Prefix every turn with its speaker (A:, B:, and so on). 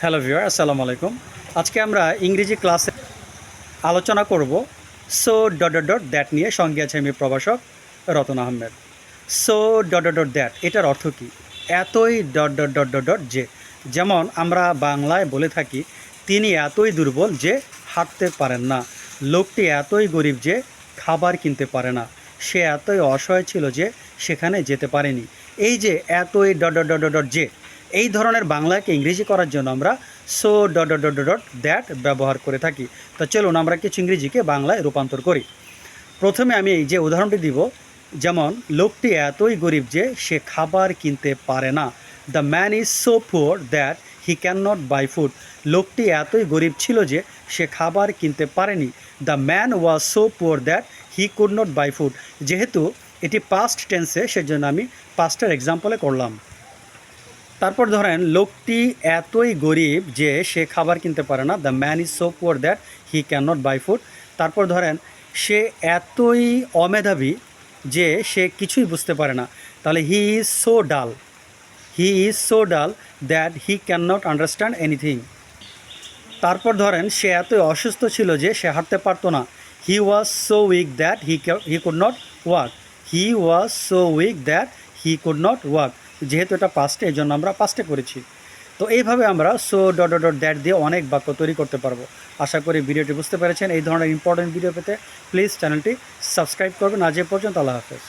A: Hello viewer আসসালামু আলাইকুম আজকে আমরা ইংরেজি ক্লাসে আলোচনা করব so dot dot dot that নিয়ে সঙ্গে আছে আমি প্রভাষক Ratan Ahmed so dot dot dot that এটার অর্থ কী এতই dot dot dot dot dot যে যেমন আমরা বাংলায় বলে থাকি তিনি এতই দুর্বল যে হাঁটতে পারেন না লোকটি এতই গরিব যে খাবার কিনতে পারে না সে এতই অসহায় ছিল যে সেখানে যেতে পারেনি এই যে এতই dot dot dot dot dot যে এই ধরনের বাংলাকে ইংরেজি করার জন্য আমরা so dot dot dot dot that ব্যবহার করে থাকি। তো চলুন আমরা কিছু ইংরেজিকে বাংলায় রূপান্তর করি। প্রথমে আমি এই যে উদাহরণটি দিব, যেমন, লোকটি এতই গরিব যে সে খাবার কিনতে পারে না। The man is so poor that he can not buy food লোকটি এতই গরিব ছিল যে সে খাবার কিনতে পারেনি। The man was so poor that he could not buy food যেহেতু এটি পাস্ট টেন্সে সেজন্য আমি পাস্টের এক্সাম্পলে করলাম। তারপর ধরেন, লোকটি এতই গরিব যে সে খাবার কিনতে পারে না। The man is so poor that he can not buy food তারপর ধরেন, সে এতই অমেধাবী যে সে কিছুই বুঝতে পারে না। তাহলে he is so dull he is so dull that he can not understand anything তারপর ধরেন, সে এতই অসুস্থ ছিল যে সে হাঁটতে পারতো না। He was so weak that he he could not work he was so weak that he could not work যেহেতু এটা পাস্টে এই জন্য আমরা পাস্টে করেছি। তো এইভাবে আমরা সো ডট ডট ড্যাট দিয়ে অনেক বাক্য তৈরি করতে পারব। আশা করি ভিডিওটি বুঝতে পেরেছেন। এই ধরনের ইম্পর্টেন্ট ভিডিও পেতে প্লিজ চ্যানেলটি সাবস্ক্রাইব করবেন। আজ পর্যন্ত আল্লাহ হাফেজ।